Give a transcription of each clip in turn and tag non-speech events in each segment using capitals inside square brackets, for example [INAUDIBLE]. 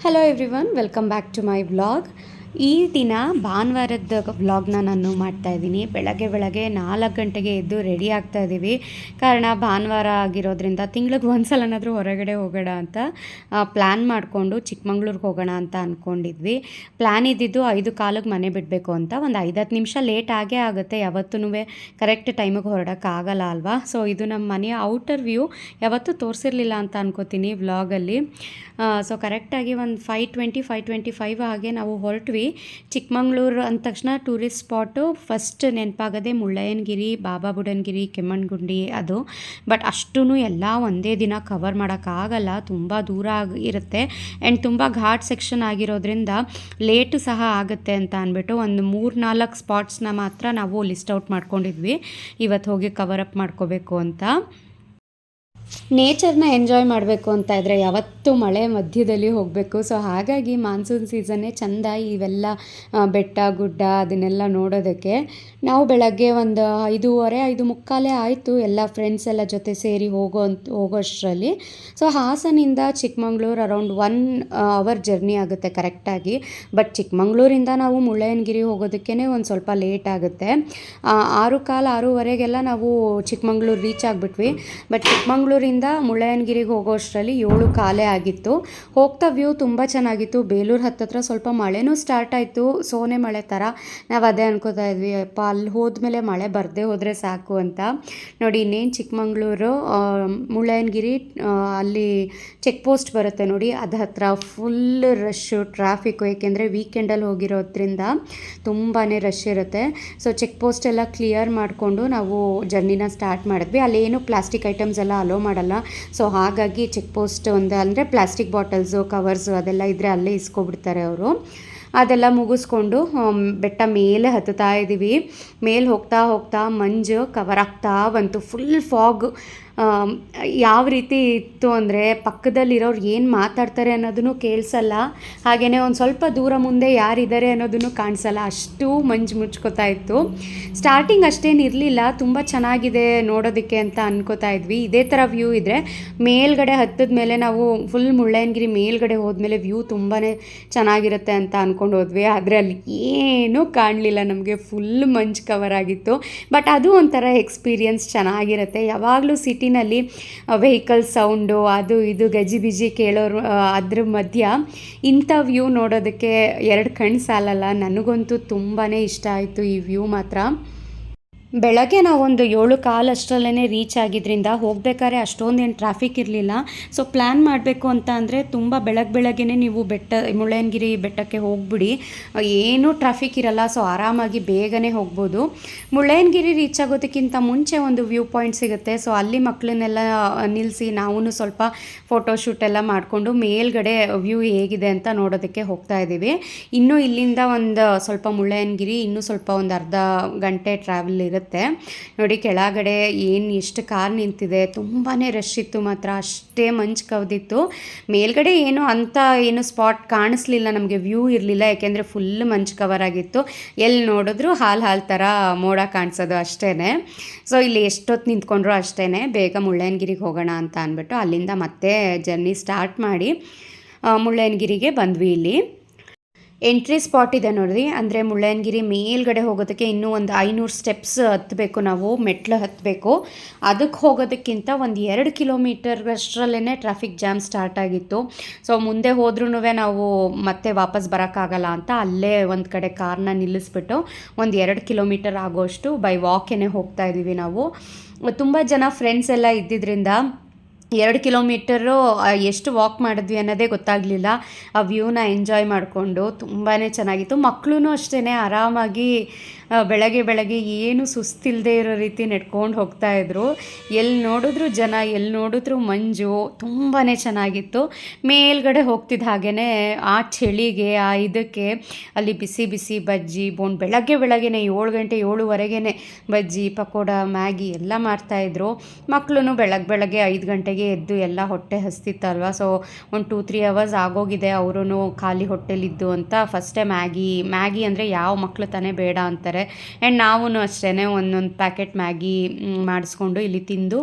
Hello everyone welcome back to my vlog ಈ ದಿನ ಭಾನುವಾರದ ವ್ಲಾಗ್ನ ನಾನು ಮಾಡ್ತಾ ಇದ್ದೀನಿ. ಬೆಳಗ್ಗೆ ಬೆಳಗ್ಗೆ ನಾಲ್ಕು ಗಂಟೆಗೆ ಎದ್ದು ರೆಡಿ ಆಗ್ತಾ ಇದ್ದೀವಿ. ಕಾರಣ ಭಾನುವಾರ ಆಗಿರೋದ್ರಿಂದ ತಿಂಗ್ಳಿಗೆ ಒಂದ್ಸಲನಾದರೂ ಹೊರಗಡೆ ಹೋಗೋಣ ಅಂತ ಪ್ಲ್ಯಾನ್ ಮಾಡಿಕೊಂಡು ಚಿಕ್ಕಮಂಗ್ಳೂರಿಗೆ ಹೋಗೋಣ ಅಂತ ಅಂದ್ಕೊಂಡಿದ್ವಿ ಪ್ಲ್ಯಾನ್ ಇದ್ದಿದ್ದು ಐದು ಕಾಲಿಗೆ ಮನೆ ಬಿಡಬೇಕು ಅಂತ, ಒಂದು ಐದತ್ತು ನಿಮಿಷ ಲೇಟ್ ಆಗೇ ಆಗುತ್ತೆ. ಯಾವತ್ತೂ ಕರೆಕ್ಟ್ ಟೈಮಿಗೆ ಹೊರಡೋಕ್ಕಾಗಲ್ಲ ಅಲ್ವಾ? ಸೊ ಇದು ನಮ್ಮ ಮನೆಯ ಔಟರ್ ವ್ಯೂ ಯಾವತ್ತೂ ತೋರಿಸಿರಲಿಲ್ಲ ಅಂತ ಅನ್ಕೋತೀನಿ ವ್ಲಾಗಲ್ಲಿ ಸೊ ಕರೆಕ್ಟಾಗಿ ಒಂದು five twenty five twenty five ಹಾಗೆ ನಾವು ಹೊರಟ್ವಿ. ಚಿಕ್ಕಮಂಗ್ಳೂರು ಅಂದ ತಕ್ಷಣ ಟೂರಿಸ್ಟ್ ಸ್ಪಾಟು ಫಸ್ಟ್ ನೆನಪಾಗದೆ ಮುಳ್ಳಯ್ಯನಗಿರಿ, ಬಾಬಾ ಬುಡನ್ಗಿರಿ ಕೆಮ್ಮಣ್ಗುಂಡಿ ಅದು. ಬಟ್ ಅಷ್ಟೂ ಎಲ್ಲ ಒಂದೇ ದಿನ ಕವರ್ ಮಾಡೋಕ್ಕಾಗಲ್ಲ ತುಂಬ ದೂರ ಆಗಿ ಇರುತ್ತೆ. ಆ್ಯಂಡ್ ತುಂಬ ಘಾಟ್ ಸೆಕ್ಷನ್ ಆಗಿರೋದ್ರಿಂದ ಲೇಟು ಸಹ ಆಗುತ್ತೆ ಅಂತ ಅಂದ್ಬಿಟ್ಟು ಒಂದು ಮೂರು ನಾಲ್ಕು ಸ್ಪಾಟ್ಸ್ನ ಮಾತ್ರ ನಾವು ಲಿಸ್ಟ್ ಔಟ್ ಮಾಡ್ಕೊಂಡಿದ್ವಿ. ಇವತ್ತು ಹೋಗಿ ಕವರ್ ಅಪ್ ಮಾಡ್ಕೋಬೇಕು ಅಂತ. ನೇಚರ್ನ ಎಂಜಾಯ್ ಮಾಡಬೇಕು ಅಂತ ಇದ್ದರೆ ಯಾವತ್ತೂ ಮಳೆ ಮಧ್ಯದಲ್ಲಿ ಹೋಗಬೇಕು. ಸೊ ಹಾಗಾಗಿ ಮಾನ್ಸೂನ್ ಸೀಸನ್ನೇ ಚಂದ ಇವೆಲ್ಲ ಬೆಟ್ಟ, ಗುಡ್ಡ ಅದನ್ನೆಲ್ಲ ನೋಡೋದಕ್ಕೆ ನಾವು ಬೆಳಗ್ಗೆ ಒಂದು ಐದೂವರೆ, ಐದು ಮುಕ್ಕಾಲೇ ಆಯಿತು ಎಲ್ಲ ಫ್ರೆಂಡ್ಸ್ ಎಲ್ಲ ಜೊತೆ ಸೇರಿ ಹೋಗೋ ಅಂತ, ಹೋಗೋಷ್ಟರಲ್ಲಿ. So ಹಾಸನಿಂದ Chikmagalur around one hour journey ಆಗುತ್ತೆ ಕರೆಕ್ಟಾಗಿ ಬಟ್ ಚಿಕ್ಕಮಂಗ್ಳೂರಿಂದ ನಾವು ಮುಳ್ಳಯ್ಯನಗಿರಿ ಹೋಗೋದಕ್ಕೇ ಒಂದು ಸ್ವಲ್ಪ ಲೇಟ್ ಆಗುತ್ತೆ. ಆರು ಕಾಲು ಆರೂವರೆಗೆಲ್ಲ ನಾವು ಚಿಕ್ಕಮಂಗ್ಳೂರು ರೀಚ್ ಆಗಿಬಿಟ್ವಿ. ಬಟ್ ಚಿಕ್ಕಮಂಗ್ಳೂರಿಂದ ಮುಳ್ಳಯ್ಯನಗಿರಿಗೆ ಹೋಗೋ ಅಷ್ಟರಲ್ಲಿ ಏಳು ಕಾಲೇ ಆಗಿತ್ತು. ಹೋಗ್ತಾ ವ್ಯೂ ತುಂಬ ಚೆನ್ನಾಗಿತ್ತು. ಬೇಲೂರು ಹತ್ತತ್ರ ಸ್ವಲ್ಪ ಮಳೆನೂ ಸ್ಟಾರ್ಟ್ ಆಯಿತು. ಸೋನೆ ಮಳೆ ಥರ ನಾವು ಅದೇ ಅನ್ಕೋತಾ ಇದ್ವಿ ಅಪ್ಪ ಅಲ್ಲಿ ಹೋದ್ಮೇಲೆ ಮಳೆ ಬರದೇ ಹೋದರೆ ಸಾಕು ಅಂತ. ನೋಡಿ, ಇನ್ನೇನು ಚಿಕ್ಕಮಗಳೂರು ಮುಳ್ಳಯ್ಯನಗಿರಿ ಅಲ್ಲಿ ಚೆಕ್ ಪೋಸ್ಟ್ ಬರುತ್ತೆ ನೋಡಿ. ಅದು ಹತ್ರ ಫುಲ್ ರಶ್ಶು ಟ್ರಾಫಿಕ್ಕು ಏಕೆಂದರೆ ವೀಕೆಂಡಲ್ಲಿ ಹೋಗಿರೋದ್ರಿಂದ ತುಂಬಾ ರಶ್ ಇರುತ್ತೆ. ಸೊ ಚೆಕ್ ಪೋಸ್ಟ್ ಎಲ್ಲ ಕ್ಲಿಯರ್ ಮಾಡಿಕೊಂಡು ನಾವು ಜರ್ನಿನ ಸ್ಟಾರ್ಟ್ ಮಾಡಿದ್ವಿ. ಅಲ್ಲೇನು ಪ್ಲಾಸ್ಟಿಕ್ ಐಟಮ್ಸ್ ಎಲ್ಲ ಅಲೋ ಮಾಡಲ್ಲ. ಸೊ ಹಾಗಾಗಿ ಚೆಕ್ ಪೋಸ್ಟ್ ಒಂದು ಅಂದರೆ ಪ್ಲಾಸ್ಟಿಕ್ ಬಾಟಲ್ಸು ಕವರ್ಸು ಅದೆಲ್ಲ ಇದ್ದರೆ ಅಲ್ಲೇ ಇಸ್ಕೊಬಿಡ್ತಾರೆ ಅವರು. ಅದೆಲ್ಲ ಮುಗಿಸ್ಕೊಂಡು ಬೆಟ್ಟ ಮೇಲೆ ಹತ್ತುತ್ತಾ ಇದ್ದೀವಿ ಮೇಲೆ ಹೋಗ್ತಾ ಹೋಗ್ತಾ ಮಂಜು ಕವರ್ ಆಗ್ತಾ ಬಂತು. ಫುಲ್ ಫಾಗ್ ಯಾವ ರೀತಿ ಇತ್ತು ಅಂದರೆ ಪಕ್ಕದಲ್ಲಿರೋರು ಏನು ಮಾತಾಡ್ತಾರೆ ಅನ್ನೋದನ್ನು ಕೇಳಿಸಲ್ಲ. ಹಾಗೆಯೇ ಒಂದು ಸ್ವಲ್ಪ ದೂರ ಮುಂದೆ ಯಾರಿದ್ದಾರೆ ಅನ್ನೋದನ್ನು ಕಾಣಿಸಲ್ಲ. ಅಷ್ಟು ಮಂಜು ಮುಚ್ಕೋತಾ ಇತ್ತು. ಸ್ಟಾರ್ಟಿಂಗ್ ಅಷ್ಟೇನು ಇರಲಿಲ್ಲ. ತುಂಬ ಚೆನ್ನಾಗಿದೆ ನೋಡೋದಕ್ಕೆ ಅಂತ ಅನ್ಕೋತಾ ಇದ್ವಿ. ಇದೇ ಥರ ವ್ಯೂ ಇದ್ದರೆ ಮೇಲ್ಗಡೆ ಹತ್ತದ ಮೇಲೆ ನಾವು ಫುಲ್ ಮುಳ್ಳಯ್ಯನಗಿರಿ ಮೇಲ್ಗಡೆ ಹೋದ್ಮೇಲೆ ವ್ಯೂ ತುಂಬಾ ಚೆನ್ನಾಗಿರುತ್ತೆ ಅಂತ ಅಂದ್ಕೊಂಡು ಹೋದ್ವಿ. ಆದರೆ ಅಲ್ಲಿ ಏನೂ ಕಾಣಲಿಲ್ಲ. ನಮಗೆ ಫುಲ್ ಮಂಜು ಕವರ್ ಆಗಿತ್ತು. ಬಟ್ ಅದು ಒಂಥರ ಎಕ್ಸ್ಪೀರಿಯನ್ಸ್ ಚೆನ್ನಾಗಿರುತ್ತೆ. ಯಾವಾಗಲೂ ಸಿಟಿನಲ್ಲಿ ವೆಹಿಕಲ್ ಸೌಂಡು ಅದು ಇದು ಗಜಿಬಿಜಿ ಕೇಳೋರು ಅದ್ರ ಮಧ್ಯ ಇಂಥ ವ್ಯೂ ನೋಡೋದಕ್ಕೆ ಎರಡು ಕಣ್ಣು ಸಾಲಲ್ಲ. ನನಗಂತೂ ತುಂಬಾ ಇಷ್ಟ ಆಯಿತು ಈ ವ್ಯೂ ಮಾತ್ರ. ಬೆಳಗ್ಗೆ ನಾವೊಂದು ಏಳು ಕಾಲಷ್ಟರಲ್ಲೇ ರೀಚ್ ಆಗಿದ್ರಿಂದ ಹೋಗಬೇಕಾದ್ರೆ ಅಷ್ಟೊಂದೇನು ಟ್ರಾಫಿಕ್ ಇರಲಿಲ್ಲ. ಸೊ ಪ್ಲ್ಯಾನ್ ಮಾಡಬೇಕು ಅಂತ ಅಂದರೆ ತುಂಬ ಬೆಳಗ್ಗೆ ಬೆಳಗ್ಗೆ ನೀವು ಬೆಟ್ಟ, ಮುಳ್ಳಯ್ಯನಗಿರಿ ಬೆಟ್ಟಕ್ಕೆ ಹೋಗ್ಬಿಡಿ. ಏನೂ ಟ್ರಾಫಿಕ್ ಇರಲ್ಲ ಸೊ ಆರಾಮಾಗಿ ಬೇಗನೆ ಹೋಗ್ಬೋದು. ಮುಳ್ಳಯ್ಯನಗಿರಿ ರೀಚ್ ಆಗೋದಕ್ಕಿಂತ ಮುಂಚೆ ಒಂದು ವ್ಯೂ ಪಾಯಿಂಟ್ ಸಿಗುತ್ತೆ. ಸೊ ಅಲ್ಲಿ ಮಕ್ಕಳನ್ನೆಲ್ಲ ನಿಲ್ಲಿಸಿ ನಾವು ಸ್ವಲ್ಪ ಫೋಟೋ ಶೂಟ್ ಎಲ್ಲ ಮಾಡಿಕೊಂಡು ಮೇಲ್ಗಡೆ ವ್ಯೂ ಹೇಗಿದೆ ಅಂತ ನೋಡೋದಕ್ಕೆ ಹೋಗ್ತಾ ಇದ್ದೀವಿ. ಇನ್ನೂ ಇಲ್ಲಿಂದ ಒಂದು ಸ್ವಲ್ಪ ಮುಳ್ಳಯ್ಯನಗಿರಿ, ಇನ್ನೂ ಸ್ವಲ್ಪ ಒಂದು ಅರ್ಧ ಗಂಟೆ ಟ್ರಾವೆಲ್ ಇರುತ್ತೆ. ನೋಡಿ, ಕೆಳಗಡೆ ಏನು ಎಷ್ಟು ಕಾರ್ ನಿಂತಿದೆ ತುಂಬಾ ರಶ್ ಇತ್ತು ಮಾತ್ರ, ಅಷ್ಟೇ ಮಂಚು ಕವ್ದಿತ್ತು. ಮೇಲ್ಗಡೆ ಏನು ಅಂಥ ಏನು ಸ್ಪಾಟ್ ಕಾಣಿಸ್ಲಿಲ್ಲ, ನಮಗೆ ವ್ಯೂ ಇರಲಿಲ್ಲ, ಯಾಕೆಂದರೆ ಫುಲ್ ಮಂಚು ಕವರ್ ಆಗಿತ್ತು. ಎಲ್ಲಿ ನೋಡಿದ್ರು ಹಾಲು ಹಾಲು ಥರ ಮೋಡ ಕಾಣಿಸೋದು ಅಷ್ಟೇ ಸೊ ಇಲ್ಲಿ ಎಷ್ಟೊತ್ತು ನಿಂತ್ಕೊಂಡ್ರು ಅಷ್ಟೇ ಬೇಗ ಮುಳ್ಳಯ್ಯನಗಿರಿಗೆ ಹೋಗೋಣ ಅಂತ ಅಂದ್ಬಿಟ್ಟು ಅಲ್ಲಿಂದ ಮತ್ತೆ ಜರ್ನಿ ಸ್ಟಾರ್ಟ್ ಮಾಡಿ ಮುಳ್ಳಯ್ಯನಗಿರಿಗೆ ಬಂದ್ವಿ ಇಲ್ಲಿ. ಎಂಟ್ರಿ ಸ್ಪಾಟ್ ಇದೆ ನೋಡ್ರಿ. ಅಂದರೆ ಮುಳ್ಳಯ್ಯನಗಿರಿ ಮೇಲ್ಗಡೆ ಹೋಗೋದಕ್ಕೆ ಇನ್ನೂ ಒಂದು ಐನೂರು ಸ್ಟೆಪ್ಸ್ ಹತ್ತಬೇಕು ನಾವು, ಮೆಟ್ಲು ಹತ್ತಬೇಕು ಅದಕ್ಕೆ ಹೋಗೋದಕ್ಕಿಂತ ಒಂದು ಎರಡು ಕಿಲೋಮೀಟರ್ ಅಷ್ಟರಲ್ಲೇ ಟ್ರಾಫಿಕ್ ಜಾಮ್ ಸ್ಟಾರ್ಟ್ ಆಗಿತ್ತು. ಸೊ ಮುಂದೆ ಹೋದ್ರೂ ನಾವು ಮತ್ತೆ ವಾಪಸ್ ಬರೋಕ್ಕಾಗಲ್ಲ ಅಂತ ಅಲ್ಲೇ ಒಂದು ಕಡೆ ಕಾರ್ನ ನಿಲ್ಲಿಸ್ಬಿಟ್ಟು ಒಂದು ಎರಡು ಕಿಲೋಮೀಟರ್ ಆಗೋಷ್ಟು ಬೈ ವಾಕೇನೆ ಹೋಗ್ತಾ ಇದ್ದೀವಿ ನಾವು. ತುಂಬ ಜನ ಫ್ರೆಂಡ್ಸ್ ಎಲ್ಲ ಇದ್ದಿದ್ದರಿಂದ ಎರಡು ಕಿಲೋಮೀಟರು ಎಷ್ಟು ವಾಕ್ ಮಾಡಿದ್ವಿ ಅನ್ನೋದೇ ಗೊತ್ತಾಗಲಿಲ್ಲ. ಆ ವ್ಯೂನ ಎಂಜಾಯ್ ಮಾಡಿಕೊಂಡು ತುಂಬಾ ಚೆನ್ನಾಗಿತ್ತು. ಮಕ್ಕಳೂ ಅಷ್ಟೇ ಆರಾಮಾಗಿ ಬೆಳಗ್ಗೆ ಬೆಳಗ್ಗೆ ಏನು ಸುಸ್ತಿಲ್ಲದೆ ಇರೋ ರೀತಿ ನೆಡ್ಕೊಂಡು ಹೋಗ್ತಾ ಇದ್ರು. ಎಲ್ಲಿ ನೋಡಿದ್ರು ಜನ ಎಲ್ಲಿ ನೋಡಿದ್ರು ಮಂಜು ತುಂಬಾ ಚೆನ್ನಾಗಿತ್ತು. ಮೇಲ್ಗಡೆ ಹೋಗ್ತಿದ್ದ ಹಾಗೇ ಆ ಚಳಿಗೆ, ಆ ಇದಕ್ಕೆ ಅಲ್ಲಿ ಬಿಸಿ ಬಿಸಿ ಬಜ್ಜಿ, ಬೋನ್ ಬೆಳಗ್ಗೆ ಬೆಳಗ್ಗೆ ಏಳು ಗಂಟೆ ಏಳುವರೆಗೇ ಬಜ್ಜಿ, ಪಕೋಡ, ಮ್ಯಾಗಿ ಎಲ್ಲ ಮಾಡ್ತಾಯಿದ್ರು ಮಕ್ಕಳು ಬೆಳಗ್ಗೆ ಬೆಳಗ್ಗೆ ಐದು ಗಂಟೆಗೆ ಎದ್ದು ಎಲ್ಲ ಹೊಟ್ಟೆ ಹಸ್ತಿತ್ತಲ್ವ? ಸೊ ಒಂದು ಟೂ ತ್ರೀ ಅವರ್ಸ್ ಆಗೋಗಿದೆ. ಅವರು ಖಾಲಿ ಹೊಟ್ಟೆಲಿದ್ದು ಅಂತ ಫಸ್ಟೇ ಮ್ಯಾಗಿ ಮ್ಯಾಗಿ ಅಂದರೆ ಯಾವ ಮಕ್ಕಳು ತಾನೇ ಬೇಡ ಅಂತಾರೆ. ಆ್ಯಂಡ್ ನಾವೂ ಅಷ್ಟೇ ಒಂದೊಂದು ಪ್ಯಾಕೆಟ್ ಮ್ಯಾಗಿ ಮಾಡಿಸ್ಕೊಂಡು ಇಲ್ಲಿ ತಿಂದು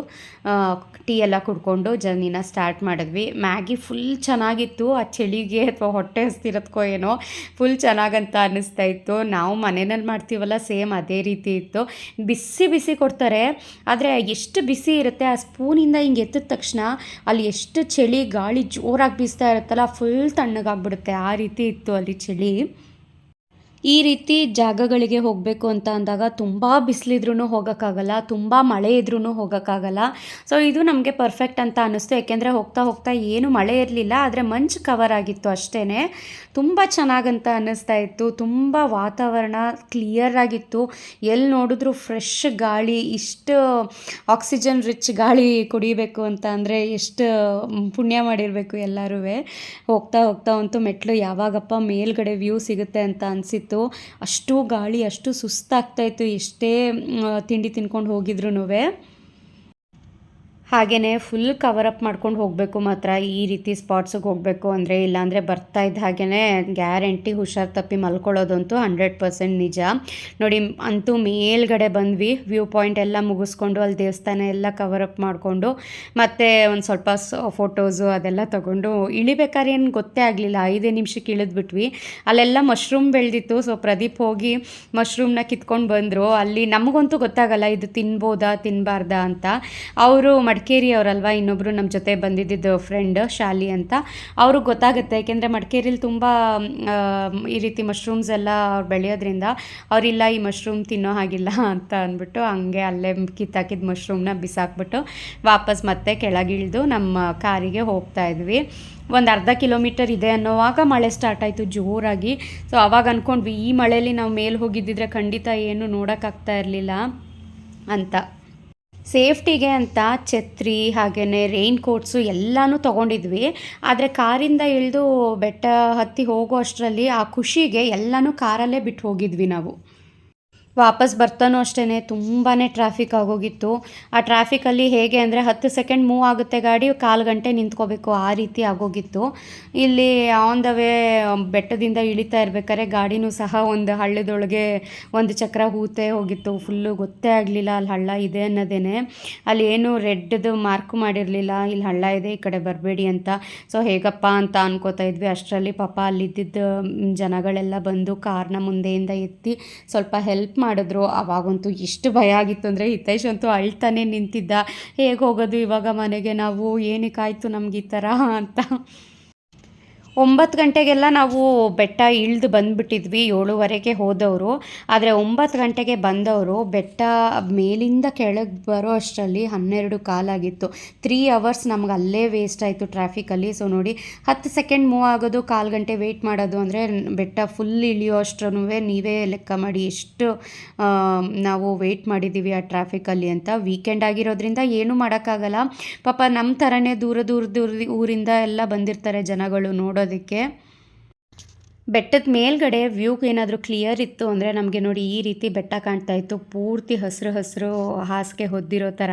ಟೀ ಎಲ್ಲ ಕುಡ್ಕೊಂಡು ಜರ್ನಿನ ಸ್ಟಾರ್ಟ್ ಮಾಡಿದ್ವಿ. ಮ್ಯಾಗಿ ಫುಲ್ ಚೆನ್ನಾಗಿತ್ತು. ಆ ಚಳಿಗೆ ಅಥವಾ ಹೊಟ್ಟೆ ಹಸ್ತಿರೋದಕ್ಕೋ ಏನೋ ಫುಲ್ ಚೆನ್ನಾಗಂತ ಅನ್ನಿಸ್ತಾ ಇತ್ತು. ನಾವು ಮನೆಯಲ್ಲಿ ಮಾಡ್ತೀವಲ್ಲ ಸೇಮ್ ಅದೇ ರೀತಿ ಇತ್ತು. ಬಿಸಿ ಬಿಸಿ ಕೊಡ್ತಾರೆ. ಆದರೆ ಎಷ್ಟು ಬಿಸಿ ಇರುತ್ತೆ, ಆ ಸ್ಪೂನಿಂದ ಹಿಂಗೆ ಎತ್ತಿದ ತಕ್ಷಣ ಅಲ್ಲಿ ಎಷ್ಟು ಚಳಿ, ಗಾಳಿ ಜೋರಾಗಿ ಬೀಸ್ತಾ ಇರುತ್ತಲ್ಲ ಫುಲ್ ತಣ್ಣಗಾಗ್ಬಿಡುತ್ತೆ. ಆ ರೀತಿ ಇತ್ತು ಅಲ್ಲಿ ಚಳಿ. ಈ ರೀತಿ ಜಾಗಗಳಿಗೆ ಹೋಗಬೇಕು ಅಂತ ಅಂದಾಗ ತುಂಬ ಬಿಸಿಲಿದ್ರೂ ಹೋಗೋಕ್ಕಾಗಲ್ಲ, ತುಂಬ ಮಳೆ ಇದ್ರೂ ಹೋಗೋಕ್ಕಾಗಲ್ಲ. ಸೊ ಇದು ನಮಗೆ ಪರ್ಫೆಕ್ಟ್ ಅಂತ ಅನ್ನಿಸ್ತು. ಯಾಕೆಂದರೆ ಹೋಗ್ತಾ ಹೋಗ್ತಾ ಏನು ಮಳೆ ಇರಲಿಲ್ಲ, ಆದರೆ ಮಂಚು ಕವರ್ ಆಗಿತ್ತು ಅಷ್ಟೇ ತುಂಬ ಚೆನ್ನಾಗಂತ ಅನ್ನಿಸ್ತಾ ಇತ್ತು. ತುಂಬ ವಾತಾವರಣ ಕ್ಲಿಯರ್ ಆಗಿತ್ತು. ಎಲ್ಲಿ ನೋಡಿದ್ರು ಫ್ರೆಶ್ ಗಾಳಿ, ಇಷ್ಟು ಆಕ್ಸಿಜನ್ ರಿಚ್ ಗಾಳಿ ಕುಡಿಬೇಕು ಅಂತ ಅಂದರೆ ಎಷ್ಟು ಪುಣ್ಯ ಮಾಡಿರಬೇಕು ಎಲ್ಲರೂ ಹೋಗ್ತಾ ಹೋಗ್ತಾ ಅಂತೂ ಮೆಟ್ಲು ಯಾವಾಗಪ್ಪ ಮೇಲ್ಗಡೆ ವ್ಯೂ ಸಿಗುತ್ತೆ ಅಂತ ಅನಿಸಿತ್ತು. ಅಷ್ಟು ಗಾಳಿ ಅಷ್ಟು ಸುಸ್ತಾಗ್ತಾಯಿತ್ತು ಎಷ್ಟೇ ತಿಂಡಿ ತಿನ್ಕೊಂಡು ಹೋಗಿದ್ರು ಹಾಗೆಯೇ ಫುಲ್ ಕವರ್ ಅಪ್ ಮಾಡ್ಕೊಂಡು ಹೋಗಬೇಕು ಮಾತ್ರ. ಈ ರೀತಿ ಸ್ಪಾಟ್ಸಿಗೆ ಹೋಗಬೇಕು ಅಂದರೆ ಇಲ್ಲಾಂದರೆ ಬರ್ತಾ ಇದ್ದ ಹಾಗೆಯೇ ಗ್ಯಾರಂಟಿ ಹುಷಾರು ತಪ್ಪಿ ಮಲ್ಕೊಳ್ಳೋದಂತೂ ಹಂಡ್ರೆಡ್ ಪರ್ಸೆಂಟ್ ನಿಜ. ನೋಡಿ, ಅಂತೂ ಮೇಲ್ಗಡೆ ಬಂದ್ವಿ. ವ್ಯೂ ಪಾಯಿಂಟ್ ಎಲ್ಲ ಮುಗಿಸ್ಕೊಂಡು ಅಲ್ಲಿ ದೇವಸ್ಥಾನ ಎಲ್ಲ ಕವರ್ ಅಪ್ ಮಾಡಿಕೊಂಡು ಮತ್ತು ಒಂದು ಸ್ವಲ್ಪ ಫೋಟೋಸು ಅದೆಲ್ಲ ತೊಗೊಂಡು ಇಳಿಬೇಕಾದ್ರೆ ಏನು ಗೊತ್ತೇ ಆಗಲಿಲ್ಲ. ಐದೇ ನಿಮಿಷಕ್ಕೆ ಇಳಿದ್ಬಿಟ್ವಿ. ಅಲ್ಲೆಲ್ಲ ಮಶ್ರೂಮ್ ಬೆಳೆದಿತ್ತು. ಸೊ ಪ್ರದೀಪ್ ಹೋಗಿ ಮಶ್ರೂಮ್ನ ಕಿತ್ಕೊಂಡು ಬಂದರು. ಅಲ್ಲಿ ನಮಗಂತೂ ಗೊತ್ತಾಗಲ್ಲ, ಇದು ತಿನ್ಬೋದಾ ತಿನ್ನಬಾರ್ದಾ ಅಂತ. ಅವರು ಮಡಿಕೇರಿ ಅವರಲ್ವಾ? ಇನ್ನೊಬ್ಬರು ನಮ್ಮ ಜೊತೆ ಬಂದಿದ್ದಿದ್ದು ಫ್ರೆಂಡ್ ಶಾಲಿ ಅಂತ. ಅವ್ರಿಗೆ ಗೊತ್ತಾಗುತ್ತೆ, ಯಾಕೆಂದರೆ ಮಡಿಕೇರಿಲಿ ತುಂಬ ಈ ರೀತಿ ಮಶ್ರೂಮ್ಸ್ ಎಲ್ಲ ಅವ್ರು ಬೆಳೆಯೋದ್ರಿಂದ ಅವರಿಲ್ಲ, ಈ ಮಶ್ರೂಮ್ ತಿನ್ನೋ ಹಾಗಿಲ್ಲ ಅಂತ ಅಂದ್ಬಿಟ್ಟು ಹಂಗೆ ಅಲ್ಲೇ ಕಿತ್ತಾಕಿದ ಮಶ್ರೂಮ್ನ ಬಿಸಾಕ್ಬಿಟ್ಟು ವಾಪಸ್ ಮತ್ತೆ ಕೆಳಗಿಳಿದು ನಮ್ಮ ಕಾರಿಗೆ ಹೋಗ್ತಾ ಇದ್ವಿ. ಒಂದು ಅರ್ಧ ಕಿಲೋಮೀಟರ್ ಇದೆ ಅನ್ನೋವಾಗ ಮಳೆ ಸ್ಟಾರ್ಟ್ ಆಯಿತು ಜೋರಾಗಿ. ಸೊ ಅವಾಗ ಅಂದ್ಕೊಂಡ್ವಿ ಈ ಮಳೆಯಲ್ಲಿ ನಾವು ಮೇಲೆ ಹೋಗಿದ್ದಿದ್ರೆ ಖಂಡಿತ ಏನು ನೋಡೋಕ್ಕಾಗ್ತಾ ಇರಲಿಲ್ಲ ಅಂತ. ಸೇಫ್ಟಿಗೆ ಅಂತ ಛತ್ರಿ ಹಾಗೆಯೇ ರೈನ್ ಕೋಟ್ಸು ಎಲ್ಲನೂ ತೊಗೊಂಡಿದ್ವಿ. ಆದರೆ ಕಾರಿಂದ ಇಳಿದು ಬೆಟ್ಟ ಹತ್ತಿ ಹೋಗೋ ಅಷ್ಟರಲ್ಲಿ ಆ ಖುಷಿಗೆ ಎಲ್ಲನೂ ಕಾರಲ್ಲೇ ಬಿಟ್ಟು ಹೋಗಿದ್ವಿ ನಾವು. ವಾಪಸ್ ಬರ್ತಾನೋ ಅಷ್ಟೇ ತುಂಬಾ ಟ್ರಾಫಿಕ್ ಆಗೋಗಿತ್ತು. ಆ ಟ್ರಾಫಿಕಲ್ಲಿ ಹೇಗೆ ಅಂದರೆ ಹತ್ತು ಸೆಕೆಂಡ್ ಮೂವ್ ಆಗುತ್ತೆ ಗಾಡಿ ಕಾಲು ಗಂಟೆ ನಿಂತ್ಕೋಬೇಕು ಆ ರೀತಿ ಆಗೋಗಿತ್ತು. ಇಲ್ಲಿ ಆನ್ ದ ವೇ ಬೆಟ್ಟದಿಂದ ಇಳಿತಾ ಇರ್ಬೇಕಾದ್ರೆ ಗಾಡಿನೂ ಸಹ ಒಂದು ಹಳ್ಳದೊಳಗೆ ಒಂದು ಚಕ್ರ ಹೂತೆ ಹೋಗಿತ್ತು. ಫುಲ್ಲು ಗೊತ್ತೇ ಆಗಲಿಲ್ಲ ಅಲ್ಲಿ ಹಳ್ಳ ಇದೆ ಅನ್ನೋದೇನೆ. ಅಲ್ಲಿ ಏನು ರೆಡ್ದು ಮಾರ್ಕ್ ಮಾಡಿರಲಿಲ್ಲ. ಇಲ್ಲಿ ಹಳ್ಳ ಇದೆ ಈ ಕಡೆ ಬರಬೇಡಿ ಅಂತ. ಸೊ ಹೇಗಪ್ಪ ಅಂತ ಅನ್ಕೋತಾ ಇದ್ವಿ. ಅಷ್ಟರಲ್ಲಿ ಪಾಪ ಅಲ್ಲಿದ್ದಿದ್ದ ಮ್, ಜನಗಳೆಲ್ಲ ಬಂದು ಕಾರ್ನ ಮುಂದೆಯಿಂದ ಎತ್ತಿ ಸ್ವಲ್ಪ ಹೆಲ್ಪ್ ಮಾಡಿದ್ರು. ಅವಾಗಂತೂ ಎಷ್ಟು ಭಯ ಆಗಿತ್ತು ಅಂದರೆ ಹಿತೇಶ್ ಅಂತೂ ಅಳ್ತಾನೆ ನಿಂತಿದ್ದ. ಹೇಗೆ ಹೋಗೋದು ಇವಾಗ ಮನೆಗೆ? ನಾವು ಏನಕ್ಕಾಯ್ತು ನಮ್ಗೆ ಈ ಥರ ಅಂತ. ಒಂಬತ್ತು ಗಂಟೆಗೆಲ್ಲ ನಾವು ಬೆಟ್ಟ ಇಳಿದು ಬಂದುಬಿಟ್ಟಿದ್ವಿ, ಏಳುವರೆಗೆ ಹೋದವರು. ಆದರೆ ಒಂಬತ್ತು ಗಂಟೆಗೆ ಬಂದವರು, ಬೆಟ್ಟ ಮೇಲಿಂದ ಕೆಳಗೆ ಬರೋ ಅಷ್ಟರಲ್ಲಿ ಹನ್ನೆರಡು ಕಾಲಾಗಿತ್ತು ತ್ರೀ ಅವರ್ಸ್ ನಮ್ಗೆ ಅಲ್ಲೇ ವೇಸ್ಟ್ ಆಯಿತು ಟ್ರಾಫಿಕಲ್ಲಿ ಸೊ ನೋಡಿ, ಹತ್ತು ಸೆಕೆಂಡ್ ಮೂವ್ ಆಗೋದು, ಕಾಲು ಗಂಟೆ ವೆಯ್ಟ್ ಮಾಡೋದು ಅಂದರೆ ಬೆಟ್ಟ ಫುಲ್ ಇಳಿಯೋ ಅಷ್ಟ್ರೂ ನೀವೇ ಲೆಕ್ಕ ಮಾಡಿ ಎಷ್ಟು ನಾವು ವೆಯ್ಟ್ ಮಾಡಿದ್ದೀವಿ ಆ ಟ್ರಾಫಿಕಲ್ಲಿ ಅಂತ. ವೀಕೆಂಡ್ ಆಗಿರೋದ್ರಿಂದ ಏನೂ ಮಾಡೋಕ್ಕಾಗಲ್ಲ. ಪಾಪ ನಮ್ಮ ಥರನೇ ದೂರ ದೂರ ದೂರ ಊರಿಂದ ಎಲ್ಲ ಬಂದಿರ್ತಾರೆ ಜನಗಳು ನೋಡೋದಕ್ಕೆ. ಬೆಟ್ಟದ ಮೇಲ್ಗಡೆ ವ್ಯೂ ಏನಾದರೂ ಕ್ಲಿಯರ್ ಇತ್ತು ಅಂದರೆ ನಮಗೆ ನೋಡಿ ಈ ರೀತಿ ಬೆಟ್ಟ ಕಾಣ್ತಾ ಇತ್ತು. ಪೂರ್ತಿ ಹಸಿರು ಹಸಿರು ಹಾಸಿಗೆ ಹೊದ್ದಿರೋ ಥರ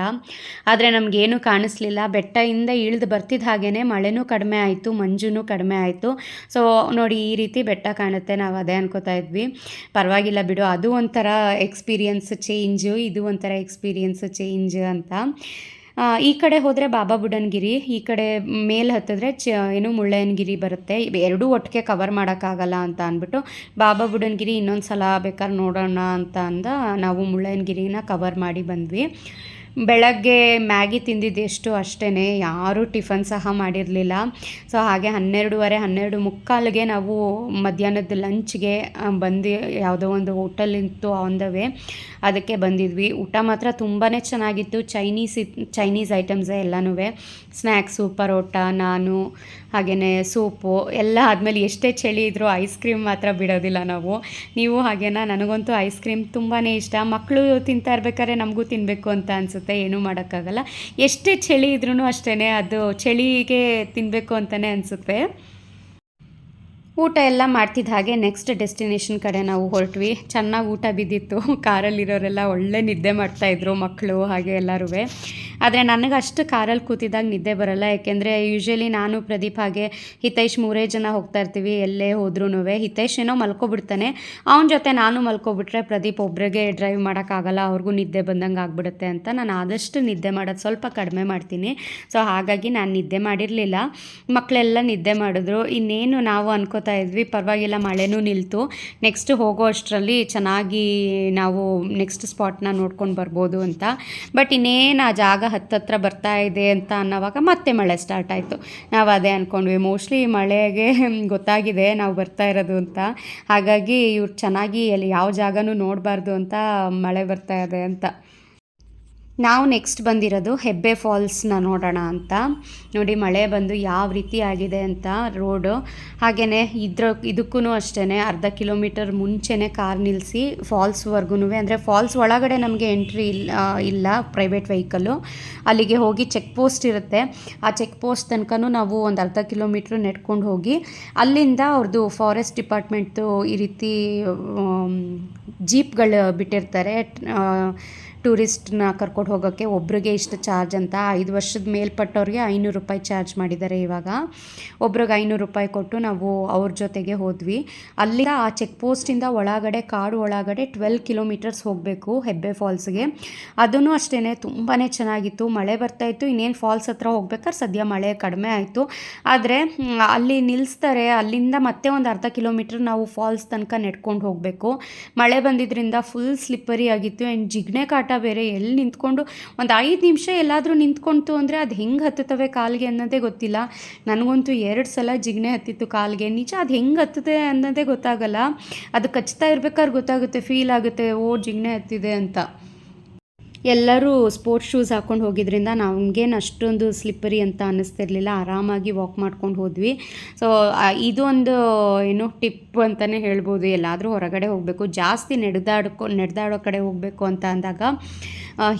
ಆದರೆ ನಮಗೇನು ಕಾಣಿಸ್ಲಿಲ್ಲ. ಬೆಟ್ಟದಿಂದ ಇಳಿದು ಬರ್ತಿದ್ದ ಹಾಗೇ ಮಳೆನೂ ಕಡಿಮೆ ಆಯಿತು ಮಂಜೂ ಕಡಿಮೆ ಆಯಿತು. ಸೊ ನೋಡಿ ಈ ರೀತಿ ಬೆಟ್ಟ ಕಾಣುತ್ತೆ ನಾವು ಅದೇ ಅನ್ಕೋತಾ ಇದ್ವಿ. ಪರವಾಗಿಲ್ಲ ಬಿಡು, ಅದು ಒಂಥರ ಎಕ್ಸ್ಪೀರಿಯನ್ಸ್ ಚೇಂಜು ಇದು ಒಂಥರ ಎಕ್ಸ್ಪೀರಿಯನ್ಸ್ ಚೇಂಜ್ ಅಂತ. ಈ ಕಡೆ ಹೋದರೆ ಬಾಬಾ ಬುಡನ್ಗಿರಿ, ಈ ಕಡೆ ಮೇಲೆ ಹತ್ತಿದ್ರೆ ಚ, ಏನು ಮುಳ್ಳಯ್ಯನಗಿರಿ ಬರುತ್ತೆ. ಎರಡೂ ಒಟ್ಟಿಗೆ ಕವರ್ ಮಾಡೋಕ್ಕಾಗಲ್ಲ ಅಂತ ಅಂದ್ಬಿಟ್ಟು ಬಾಬಾ ಬುಡನ್ಗಿರಿ ಇನ್ನೊಂದು ಸಲ ಬೇಕಾದ್ರೆ ನೋಡೋಣ ಅಂತ ಅಂದ, ನಾವು ಮುಳ್ಳಯ್ಯನಗಿರಿನ ಕವರ್ ಮಾಡಿ ಬಂದ್ವಿ. ಬೆಳಗ್ಗೆ ಮ್ಯಾಗಿ ತಿಂದಿದ್ದೆಷ್ಟು ಅಷ್ಟೇ ಯಾರೂ ಟಿಫನ್ ಸಹ ಮಾಡಿರಲಿಲ್ಲ. ಸೊ ಹಾಗೆ ಹನ್ನೆರಡೂವರೆ, ಹನ್ನೆರಡು ಮುಕ್ಕಾಲಿಗೆ ನಾವು ಮಧ್ಯಾಹ್ನದ ಲಂಚ್ಗೆ ಬಂದು ಯಾವುದೋ ಒಂದು ಹೋಟೆಲಿಂತು ಆನ್ ದ ವೇ ಅದಕ್ಕೆ ಬಂದಿದ್ವಿ. ಊಟ ಮಾತ್ರ ತುಂಬಾ ಚೆನ್ನಾಗಿತ್ತು. ಚೈನೀಸ್ ಚೈನೀಸ್ ಐಟಮ್ಸೇ ಎಲ್ಲನೂ ಸ್ನ್ಯಾಕ್ಸು ಪರೋಟ ನಾನು ಹಾಗೆಯೇ ಸೂಪು, ಎಲ್ಲ ಆದಮೇಲೆ ಎಷ್ಟೇ ಚಳಿ ಇದ್ದರೂ ಐಸ್ ಕ್ರೀಮ್ ಮಾತ್ರ ಬಿಡೋದಿಲ್ಲ ನಾವು. ನೀವು ಹಾಗೇನಾ? ನನಗಂತೂ ಐಸ್ ಕ್ರೀಮ್ ತುಂಬಾ ಇಷ್ಟ. ಮಕ್ಕಳು ತಿಂತಾ ಇರ್ಬೇಕಾದ್ರೆ ನಮಗೂ ತಿನ್ನಬೇಕು ಅಂತ ಅನಿಸುತ್ತೆ. ಏನೂ ಮಾಡೋಕ್ಕಾಗಲ್ಲ. ಎಷ್ಟೇ ಚಳಿ ಇದ್ರೂ ಅಷ್ಟೇ ಅದು ಚಳಿಗೆ ತಿನ್ನಬೇಕು ಅಂತಲೇ ಅನಿಸುತ್ತೆ. ಊಟ ಎಲ್ಲ ಮಾಡ್ತಿದ್ದ ಹಾಗೆ ನೆಕ್ಸ್ಟ್ ಡೆಸ್ಟಿನೇಷನ್ ಕಡೆ ನಾವು ಹೊರಟ್ವಿ. ಚೆನ್ನಾಗಿ ಊಟ ಬಿದ್ದಿತ್ತು. ಕಾರಲ್ಲಿರೋರೆಲ್ಲ ಒಳ್ಳೆ ನಿದ್ದೆ ಮಾಡ್ತಾಯಿದ್ರು ಮಕ್ಕಳು ಹಾಗೆ ಎಲ್ಲರೂ ಆದರೆ ನನಗೆ ಅಷ್ಟು ಕಾರಲ್ಲಿ ಕೂತಿದ್ದಾಗ ನಿದ್ದೆ ಬರಲ್ಲ. ಯಾಕೆಂದರೆ ಯೂಶ್ವಲಿ ನಾನು ಪ್ರದೀಪ್ ಹಾಗೆ ಹಿತೈಷ್ ಮೂರೇ ಜನ ಹೋಗ್ತಾ ಇರ್ತೀವಿ, ಎಲ್ಲೇ ಹೋದ್ರೂ ಹಿತೈಷ್ ಏನೋ ಮಲ್ಕೊಬಿಡ್ತಾನೆ. ಅವನ ಜೊತೆ ನಾನು ಮಲ್ಕೊಬಿಟ್ರೆ ಪ್ರದೀಪ್ ಒಬ್ಬರಿಗೆ ಡ್ರೈವ್ ಮಾಡೋಕ್ಕಾಗಲ್ಲ, ಅವ್ರಿಗೂ ನಿದ್ದೆ ಬಂದಂಗೆ ಆಗ್ಬಿಡುತ್ತೆ ಅಂತ ನಾನು ಆದಷ್ಟು ನಿದ್ದೆ ಮಾಡೋದು ಸ್ವಲ್ಪ ಕಡಿಮೆ ಮಾಡ್ತೀನಿ. ಸೊ ಹಾಗಾಗಿ ನಾನು ನಿದ್ದೆ ಮಾಡಿರಲಿಲ್ಲ. ಮಕ್ಕಳೆಲ್ಲ ನಿದ್ದೆ ಮಾಡಿದ್ರು. ಇನ್ನೇನು ನಾವು ಅನ್ಕೋತಾ ಇದ್ವಿ, ಪರವಾಗಿಲ್ಲ ಮಳೆನೂ ನಿಲ್ತು. ನೆಕ್ಸ್ಟ್ ಹೋಗೋ ಅಷ್ಟರಲ್ಲಿ ಚೆನ್ನಾಗಿ ನಾವು ನೆಕ್ಸ್ಟ್ ಸ್ಪಾಟ್ನ ನೋಡ್ಕೊಂಡು ಬರ್ಬೋದು ಅಂತ. ಬಟ್ ಇನ್ನೇನು ಆ ಜಾಗ ಹತ್ತತ್ರ ಬರ್ತಾ ಇದೆ ಅಂತ ಅನ್ನೋವಾಗ ಮತ್ತೆ ಮಳೆ ಸ್ಟಾರ್ಟ್ ಆಯಿತು. ನಾವು ಅದೇ ಅಂದ್ಕೊಂಡ್ವಿ ಮೋಸ್ಟ್ಲಿ ಮಳೆಗೆ [LAUGHS] ಗೊತ್ತಾಗಿದೆ ನಾವು ಬರ್ತಾ ಇರೋದು ಅಂತ. ಹಾಗಾಗಿ ಇವ್ರು ಚೆನ್ನಾಗಿ ಅಲ್ಲಿ ಯಾವ ಜಾಗನೂ ನೋಡಬಾರ್ದು ಅಂತ ಮಳೆ ಬರ್ತಾ ಇದೆ ಅಂತ. ನಾವು ನೆಕ್ಸ್ಟ್ ಬಂದಿರೋದು ಹೆಬ್ಬೆ ಫಾಲ್ಸ್ನ ನೋಡೋಣ ಅಂತ. ನೋಡಿ ಮಳೆ ಬಂದು ಯಾವ ರೀತಿ ಆಗಿದೆ ಅಂತ ರೋಡು. ಹಾಗೆಯೇ ಇದ್ರ ಇದಕ್ಕೂ ಅಷ್ಟೇ ಅರ್ಧ ಕಿಲೋಮೀಟರ್ ಮುಂಚೆನೇ ಕಾರ್ ನಿಲ್ಲಿಸಿ ಫಾಲ್ಸ್ವರೆಗೂ ಅಂದರೆ ಫಾಲ್ಸ್ ಒಳಗಡೆ ನಮಗೆ ಎಂಟ್ರಿ ಇಲ್ಲ ಇಲ್ಲ ಪ್ರೈವೇಟ್ ವೆಹಿಕಲ್ಲು. ಅಲ್ಲಿಗೆ ಹೋಗಿ ಚೆಕ್ ಪೋಸ್ಟ್ ಇರುತ್ತೆ. ಆ ಚೆಕ್ ಪೋಸ್ಟ್ ತನಕನೂ ನಾವು ಒಂದು ಅರ್ಧ ಕಿಲೋಮೀಟ್ರ್ ನೆಡ್ಕೊಂಡು ಹೋಗಿ ಅಲ್ಲಿಂದ ಅವ್ರದ್ದು ಫಾರೆಸ್ಟ್ ಡಿಪಾರ್ಟ್ಮೆಂಟ್ದು ಈ ರೀತಿ ಜೀಪ್ಗಳು ಬಿಟ್ಟಿರ್ತಾರೆ. ಟೂರಿಸ್ಟ್ನ ಕರ್ಕೊಂಡು ಹೋಗೋಕ್ಕೆ ಒಬ್ರಿಗೆ ಇಷ್ಟು ಚಾರ್ಜ್ ಅಂತ ಐದು ವರ್ಷದ ಮೇಲ್ಪಟ್ಟವ್ರಿಗೆ ಐನೂರು ರೂಪಾಯಿ ಚಾರ್ಜ್ ಮಾಡಿದ್ದಾರೆ ಇವಾಗ. ಒಬ್ರಿಗೆ ಐನೂರು ರೂಪಾಯಿ ಕೊಟ್ಟು ನಾವು ಅವ್ರ ಜೊತೆಗೆ ಹೋದ್ವಿ. ಅಲ್ಲಿಂದ ಆ ಚೆಕ್ ಪೋಸ್ಟಿಂದ ಒಳಗಡೆ, ಕಾಡು ಒಳಗಡೆ ಟ್ವೆಲ್ ಕಿಲೋಮೀಟರ್ಸ್ ಹೋಗಬೇಕು ಹೆಬ್ಬೆ ಫಾಲ್ಸ್ಗೆ. ಅದೂ ಅಷ್ಟೇ ತುಂಬಾ ಚೆನ್ನಾಗಿತ್ತು. ಮಳೆ ಬರ್ತಾಯಿತ್ತು ಇನ್ನೇನು ಫಾಲ್ಸ್ ಹತ್ರ ಹೋಗ್ಬೇಕಾದ್ರೆ ಸದ್ಯ ಮಳೆ ಕಡಿಮೆ ಆಯಿತು. ಆದರೆ ಅಲ್ಲಿ ನಿಲ್ಲಿಸ್ತಾರೆ ಅಲ್ಲಿಂದ ಮತ್ತೆ ಒಂದು ಅರ್ಧ ಕಿಲೋಮೀಟ್ರ್ ನಾವು ಫಾಲ್ಸ್ ತನಕ ನೆಡ್ಕೊಂಡು ಹೋಗಬೇಕು. ಮಳೆ ಬಂದಿದ್ದರಿಂದ ಫುಲ್ ಸ್ಲಿಪ್ಪರಿ ಆಗಿತ್ತು. ಆ್ಯಂಡ್ ಜಿಗ್ಣೆ ಕಾಟ ಬೇರೆ ಎಲ್ಲಿ ನಿಂತ್ಕೊಂಡು ಒಂದು ಐದು ನಿಮಿಷ ಎಲ್ಲಾದರೂ ನಿಂತ್ಕೊಂತು ಅಂದರೆ ಅದು ಹೆಂಗೆ ಹತ್ತುತ್ತವೆ ಕಾಲಿಗೆ ಅನ್ನೋದೇ ಗೊತ್ತಿಲ್ಲ. ನನಗಂತೂ ಎರಡು ಸಲ ಜಿಗ್ಣೆ ಹತ್ತಿತ್ತು ಕಾಲಿಗೆ. ನಿಜ ಅದು ಹೆಂಗೆ ಹತ್ತದೆ ಅನ್ನೋದೇ ಗೊತ್ತಾಗಲ್ಲ. ಅದು ಕಚ್ತಾ ಇರ್ಬೇಕಾದ್ರೆ ಗೊತ್ತಾಗುತ್ತೆ ಫೀಲ್ ಆಗುತ್ತೆ, ಓ ಜಿಗ್ಣೆ ಹತ್ತಿದೆ ಅಂತ. ಎಲ್ಲರೂ ಸ್ಪೋರ್ಟ್ಸ್ ಶೂಸ್ ಹಾಕ್ಕೊಂಡು ಹೋಗಿದ್ರಿಂದ ನಮಗೇನು ಅಷ್ಟೊಂದು ಸ್ಲಿಪ್ಪರಿ ಅಂತ ಅನ್ನಿಸ್ತಿರ್ಲಿಲ್ಲ. ಆರಾಮಾಗಿ ವಾಕ್ ಮಾಡ್ಕೊಂಡು ಹೋದ್ವಿ. ಸೊ ಇದೊಂದು, ಏನು ಟಿಪ್ ಅಂತಲೇ ಹೇಳ್ಬೋದು. ಎಲ್ಲಾದರೂ ಹೊರಗಡೆ ಹೋಗಬೇಕು. ಜಾಸ್ತಿ ನಡೆದಾಡ್ಕೊ, ನಡೆದಾಡೋ ಕಡೆ ಹೋಗಬೇಕು ಅಂತ ಅಂದಾಗ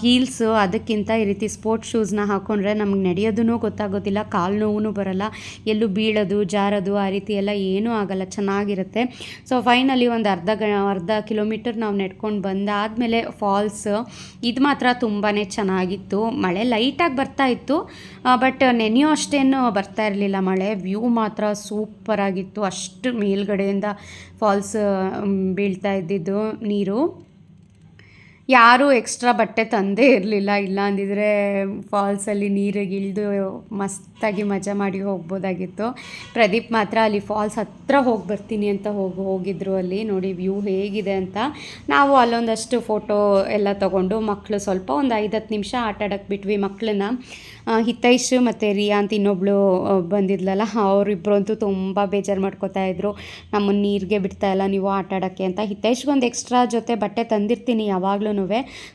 ಹೀಲ್ಸು ಅದಕ್ಕಿಂತ ಈ ರೀತಿ ಸ್ಪೋರ್ಟ್ಸ್ ಶೂಸ್ನ ಹಾಕ್ಕೊಂಡ್ರೆ ನಮ್ಗೆ ನಡೆಯೋದೂ ಗೊತ್ತಾಗೋದಿಲ್ಲ, ಕಾಲು ನೋವು ಬರಲ್ಲ, ಎಲ್ಲೂ ಬೀಳೋದು, ಜಾರೋದು ಆ ರೀತಿ ಎಲ್ಲ ಏನೂ ಆಗಲ್ಲ, ಚೆನ್ನಾಗಿರುತ್ತೆ. ಸೊ ಫೈನಲಿ ಒಂದು ಅರ್ಧ ಗ, ಅರ್ಧ ಕಿಲೋಮೀಟರ್ ನಾವು ನೆಡ್ಕೊಂಡು ಬಂದಾದಮೇಲೆ ಫಾಲ್ಸ್ ಇದು ಮಾತ್ರ ತುಂಬಾ ಚೆನ್ನಾಗಿತ್ತು. ಮಳೆ ಲೈಟಾಗಿ ಬರ್ತಾ ಇತ್ತು ಬಟ್ ನೆನೆಯೋ ಅಷ್ಟೇನು ಬರ್ತಾ ಇರಲಿಲ್ಲ ಮಳೆ. ವ್ಯೂ ಮಾತ್ರ ಸೂಪರಾಗಿತ್ತು ಅಷ್ಟು ಮೇಲ್ಗಡೆಯಿಂದ ಫಾಲ್ಸ್ ಬೀಳ್ತಾ ಇದ್ದಿದ್ದು ನೀರು. ಯಾರೂ ಎಕ್ಸ್ಟ್ರಾ ಬಟ್ಟೆ ತಂದೇ ಇರಲಿಲ್ಲ. ಇಲ್ಲ ಅಂದಿದ್ರೆ ಫಾಲ್ಸಲ್ಲಿ ನೀರಿಗೆ ಇಳಿದು ಮಸ್ತಾಗಿ ಮಜಾ ಮಾಡಿ ಹೋಗ್ಬೋದಾಗಿತ್ತು. ಪ್ರದೀಪ್ ಮಾತ್ರ ಅಲ್ಲಿ ಫಾಲ್ಸ್ ಹತ್ರ ಹೋಗಿ ಬರ್ತೀನಿ ಅಂತ ಹೋಗಿ ಹೋಗಿದ್ರು ಅಲ್ಲಿ. ನೋಡಿ ವ್ಯೂ ಹೇಗಿದೆ ಅಂತ. ನಾವು ಅಲ್ಲೊಂದಷ್ಟು ಫೋಟೋ ಎಲ್ಲ ತಗೊಂಡು ಮಕ್ಕಳು ಸ್ವಲ್ಪ ಒಂದು ಐದು ಹತ್ತು ನಿಮಿಷ ಆಟ ಆಡೋಕ್ಕೆ ಬಿಟ್ವಿ ಮಕ್ಕಳನ್ನ ಹಿತೈಷ್ ಮತ್ತು ರಿಯಾ ಅಂತ ಇನ್ನೊಬ್ಳು ಬಂದಿದ್ಲಲ್ಲ ಅವರಿಬ್ಬರು ಅಂತೂ ತುಂಬ ಬೇಜಾರು ಮಾಡ್ಕೋತಾ ಇದ್ರು. ನಮ್ಮನ್ನು ನೀರಿಗೆ ಬಿಡ್ತಾ ಇಲ್ಲ, ನೀವು ಆಟ ಆಡೋಕ್ಕೆ ಅಂತ. ಹಿತೈಷ್ಗೊಂದು ಎಕ್ಸ್ಟ್ರಾ ಜೊತೆ ಬಟ್ಟೆ ತಂದಿರ್ತೀನಿ ಯಾವಾಗ್ಲೂ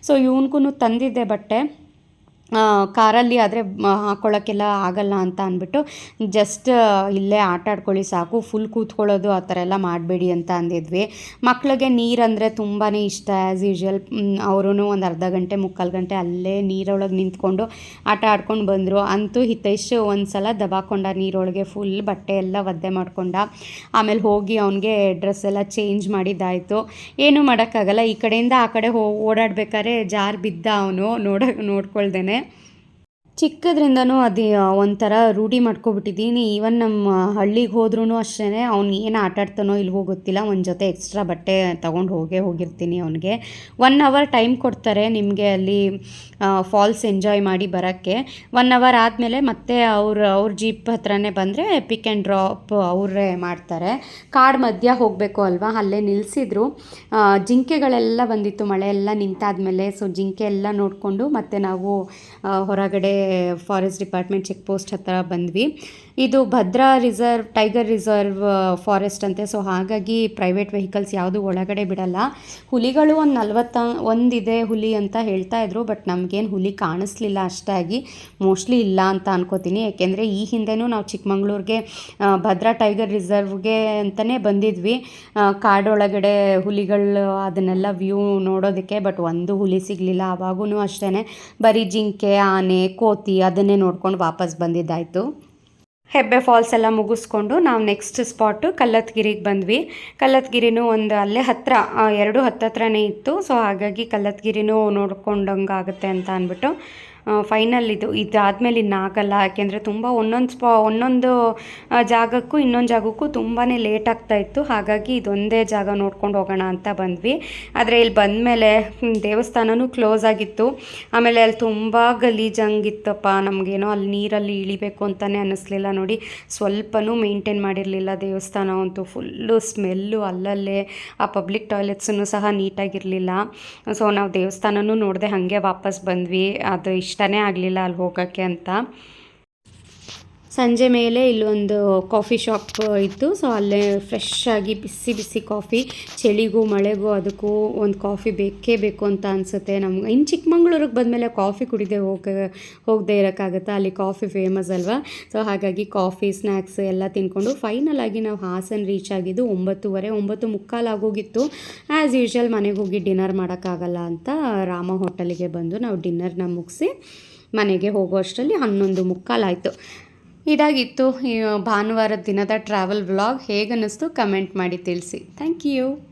ಸೊ ಇವನ್ಗೂ ತಂದಿದ್ದೆ ಬಟ್ಟೆ. ಕಾರಲ್ಲಿ ಆದರೆ ಹಾಕ್ಕೊಳ್ಳೋಕ್ಕೆಲ್ಲ ಆಗಲ್ಲ ಅಂತ ಅಂದ್ಬಿಟ್ಟು ಜಸ್ಟ್ ಇಲ್ಲೇ ಆಟ ಆಡ್ಕೊಳ್ಳಿ ಸಾಕು ಫುಲ್ ಕೂತ್ಕೊಳ್ಳೋದು ಆ ಥರ ಎಲ್ಲ ಮಾಡಬೇಡಿ ಅಂತ ಅಂದಿದ್ವಿ. ಮಕ್ಕಳಿಗೆ ನೀರಂದರೆ ತುಂಬಾ ಇಷ್ಟ ಆ್ಯಸ್ ಯೂಶ್ವಲ್ ಅವರು ಒಂದು ಅರ್ಧ ಗಂಟೆ, ಮುಕ್ಕಾಲು ಗಂಟೆ ಅಲ್ಲೇ ನೀರೊಳಗೆ ನಿಂತ್ಕೊಂಡು ಆಟ ಆಡ್ಕೊಂಡು ಬಂದರು. ಅಂತೂ ಹಿತೈಷ್ ಒಂದು ಸಲ ದಬಾಕೊಂಡ ನೀರೊಳಗೆ ಫುಲ್ ಬಟ್ಟೆ ಎಲ್ಲ ಒದ್ದೆ ಮಾಡಿಕೊಂಡ. ಆಮೇಲೆ ಹೋಗಿ ಅವನಿಗೆ ಡ್ರೆಸ್ ಎಲ್ಲ ಚೇಂಜ್ ಮಾಡಿದ್ದಾಯಿತು. ಏನೂ ಮಾಡೋಕ್ಕಾಗಲ್ಲ, ಈ ಕಡೆಯಿಂದ ಆ ಕಡೆ ಹೋ, ಓಡಾಡ್ಬೇಕಾದ್ರೆ ಜಾರ್ ಬಿದ್ದ ಅವನು, ನೋಡ, ನೋಡ್ಕೊಳ್ದೇನೆ. ¿vale? ಚಿಕ್ಕದ್ರಿಂದನೂ ಅದು ಒಂಥರ ರೂಢಿ ಮಾಡ್ಕೊಬಿಟ್ಟಿದ್ದೀನಿ. ಈವನ್ ನಮ್ಮ ಹಳ್ಳಿಗೆ ಹೋದ್ರೂ ಅಷ್ಟೇ ಅವ್ನು ಏನು ಆಟಾಡ್ತಾನೋ ಇಲ್ವೋ ಗೊತ್ತಿಲ್ಲ. ಒಂದು ಜೊತೆ ಎಕ್ಸ್ಟ್ರಾ ಬಟ್ಟೆ ತೊಗೊಂಡು ಹೋಗೇ ಹೋಗಿರ್ತೀನಿ ಅವನಿಗೆ. ಒನ್ ಅವರ್ ಟೈಮ್ ಕೊಡ್ತಾರೆ ನಿಮಗೆ ಅಲ್ಲಿ ಫಾಲ್ಸ್ ಎಂಜಾಯ್ ಮಾಡಿ ಬರೋಕ್ಕೆ. ಒನ್ ಅವರ್ ಆದಮೇಲೆ ಮತ್ತೆ ಅವ್ರು, ಅವ್ರ ಜೀಪ್ ಹತ್ರನೇ ಬಂದರೆ ಪಿಕ್ ಆ್ಯಂಡ್ ಡ್ರಾಪ್ ಅವರೇ ಮಾಡ್ತಾರೆ. ಕಾಡು ಮಧ್ಯ ಹೋಗಬೇಕು ಅಲ್ವಾ? ಅಲ್ಲೇ ನಿಲ್ಲಿಸಿದ್ರು ಜಿಂಕೆಗಳೆಲ್ಲ ಬಂದಿತ್ತು. ಮಳೆ ಎಲ್ಲ ನಿಂತಾದ್ಮೇಲೆ. ಸೊ ಜಿಂಕೆ ಎಲ್ಲ ನೋಡಿಕೊಂಡು ಮತ್ತೆ ನಾವು ಹೊರಗಡೆ ಫಾರೆಸ್ಟ್ ಡಿಪಾರ್ಟ್ಮೆಂಟ್ ಚೆಕ್ ಪೋಸ್ಟ್ ಹತ್ತಿರ ಬಂದ್ವಿ. ಇದು Bhadra reserve, tiger reserve forest ಅಂತೆ. ಸೊ ಹಾಗಾಗಿ ಪ್ರೈವೇಟ್ ವೆಹಿಕಲ್ಸ್ ಯಾವುದು ಒಳಗಡೆ ಬಿಡಲ್ಲ. ಹುಲಿಗಳು ಒಂದು ನಲ್ವತ್ತ, ಒಂದಿದೆ ಹುಲಿ ಅಂತ ಹೇಳ್ತಾ ಇದ್ರು, ಬಟ್ ನಮಗೇನು ಹುಲಿ ಕಾಣಿಸ್ಲಿಲ್ಲ ಅಷ್ಟಾಗಿ ಮೋಸ್ಟ್ಲಿ ಇಲ್ಲ ಅಂತ ಅನ್ಕೋತೀನಿ. ಯಾಕೆಂದರೆ ಈ ಹಿಂದೆನೂ ನಾವು ಚಿಕ್ಕಮಂಗ್ಳೂರಿಗೆ ಭದ್ರಾ ಟೈಗರ್ ರಿಸರ್ವ್ಗೆ ಅಂತಲೇ ಬಂದಿದ್ವಿ. ಕಾಡೊಳಗಡೆ ಹುಲಿಗಳು, ಅದನ್ನೆಲ್ಲ ವ್ಯೂ ನೋಡೋದಕ್ಕೆ, ಬಟ್ ಒಂದು ಹುಲಿ ಸಿಗಲಿಲ್ಲ ಅವಾಗೂ ಅಷ್ಟೇ ಬರೀ ಜಿಂಕೆ, ಆನೆ ಕೋತಿ ಅದನ್ನೇ ನೋಡ್ಕೊಂಡು ವಾಪಸ್ ಬಂದಿದ್ದಾಯಿತು. ಹೆಬ್ಬೆ ಫಾಲ್ಸ್ ಎಲ್ಲ ಮುಗಿಸ್ಕೊಂಡು ನಾವು ನೆಕ್ಸ್ಟ್ ಸ್ಪಾಟು ಕಲ್ಲತ್ಗಿರಿಗೆ ಬಂದ್ವಿ. ಕಲ್ಲತ್ಗಿರಿನೂ ಒಂದು ಅಲ್ಲೇ ಹತ್ತಿರ ಎರಡು ಹತ್ತತ್ರನೇ ಇತ್ತು. ಸೊ ಹಾಗಾಗಿ ಕಲ್ಲತ್ಗಿರಿನೂ ನೋಡ್ಕೊಂಡಂಗಾಗುತ್ತೆ ಅಂತ ಅಂದ್ಬಿಟ್ಟು ಫೈನಲ್ ಇದು. ಇದಾದಮೇಲೆ ಇನ್ನಾಗಲ್ಲ ಯಾಕೆಂದರೆ ತುಂಬ ಒಂದೊಂದು ಸ್ಪಾ ಒಂದೊಂದು ಜಾಗಕ್ಕೂ, ಇನ್ನೊಂದು ಜಾಗಕ್ಕೂ ತುಂಬಾ ಲೇಟ್ ಆಗ್ತಾ ಇತ್ತು. ಹಾಗಾಗಿ ಇದೊಂದೇ ಜಾಗ ನೋಡ್ಕೊಂಡು ಹೋಗೋಣ ಅಂತ ಬಂದ್ವಿ. ಆದರೆ ಇಲ್ಲಿ ಬಂದಮೇಲೆ ದೇವಸ್ಥಾನವೂ ಕ್ಲೋಸ್ ಆಗಿತ್ತು. ಆಮೇಲೆ ಅಲ್ಲಿ ತುಂಬ ಗಲೀಜಂಗಿತ್ತಪ್ಪ ನಮಗೇನೋ ಅಲ್ಲಿ ನೀರಲ್ಲಿ ಇಳಿಬೇಕು ಅಂತಲೇ ಅನ್ನಿಸ್ಲಿಲ್ಲ ನೋಡಿ. ಸ್ವಲ್ಪನೂ ಮೇಂಟೈನ್ ಮಾಡಿರಲಿಲ್ಲ ದೇವಸ್ಥಾನ ಅಂತೂ. ಫುಲ್ಲು ಸ್ಮೆಲ್ಲು ಅಲ್ಲಲ್ಲೇ. ಆ ಪಬ್ಲಿಕ್ ಟಾಯ್ಲೆಟ್ಸನ್ನು ಸಹ ನೀಟಾಗಿರಲಿಲ್ಲ ಸೊ ನಾವು ದೇವಸ್ಥಾನವೂ ನೋಡಿದೆ ಹಾಗೆ ವಾಪಸ್ ಬಂದ್ವಿ. ಅದು ಇಷ್ಟನೇ ಆಗಲಿಲ್ಲ ಅಲ್ಲಿ ಹೋಗೋಕ್ಕೆ ಅಂತ. ಸಂಜೆ ಮೇಲೆ ಇಲ್ಲೊಂದು ಕಾಫಿ ಶಾಪ್ ಇತ್ತು. ಸೊ ಅಲ್ಲೇ ಫ್ರೆಶ್ ಆಗಿ ಬಿಸಿ ಬಿಸಿ ಕಾಫಿ, ಚಳಿಗೂ ಮಳೆಗೂ ಅದಕ್ಕೂ ಒಂದು ಕಾಫಿ ಬೇಕೇ ಬೇಕು ಅಂತ ಅನಿಸುತ್ತೆ ನಮ್ಗೆ. ಇನ್ನು ಚಿಕ್ಕಮಂಗ್ಳೂರಿಗೆ ಬಂದಮೇಲೆ ಕಾಫಿ ಕುಡಿದೆ ಹೋಗ, ಹೋಗದೆ ಇರೋಕ್ಕಾಗತ್ತಾ? ಅಲ್ಲಿ ಕಾಫಿ ಫೇಮಸ್ ಅಲ್ವಾ? ಸೊ ಹಾಗಾಗಿ ಕಾಫಿ ಸ್ನ್ಯಾಕ್ಸ್ ಎಲ್ಲ ತಿನ್ಕೊಂಡು ಫೈನಲ್ ಆಗಿ ನಾವು ಹಾಸನ್ ರೀಚ್ ಆಗಿದ್ದು ಒಂಬತ್ತುವರೆ, ಒಂಬತ್ತು ಮುಕ್ಕಾಲು ಆಗೋಗಿತ್ತು. ಆ್ಯಸ್ ಯೂಶ್ವಲ್ ಮನೆಗೆ ಹೋಗಿ ಡಿನ್ನರ್ ಮಾಡೋಕ್ಕಾಗಲ್ಲ ಅಂತ ರಾಮ ಹೋಟೆಲಿಗೆ ಬಂದು ನಾವು ಡಿನ್ನರ್ನ ಮುಗಿಸಿ ಮನೆಗೆ ಹೋಗೋ ಅಷ್ಟರಲ್ಲಿ ಹನ್ನೊಂದು ಮುಕ್ಕಾಲಾಯಿತು ಇದಾಗಿತ್ತು ಭಾನುವಾರದ ದಿನದ ಟ್ರಾವೆಲ್ ವ್ಲಾಗ್ ಹೇಗನ್ನಿಸ್ತು ಕಮೆಂಟ್ ಮಾಡಿ ತಿಳಿಸಿ. Thank you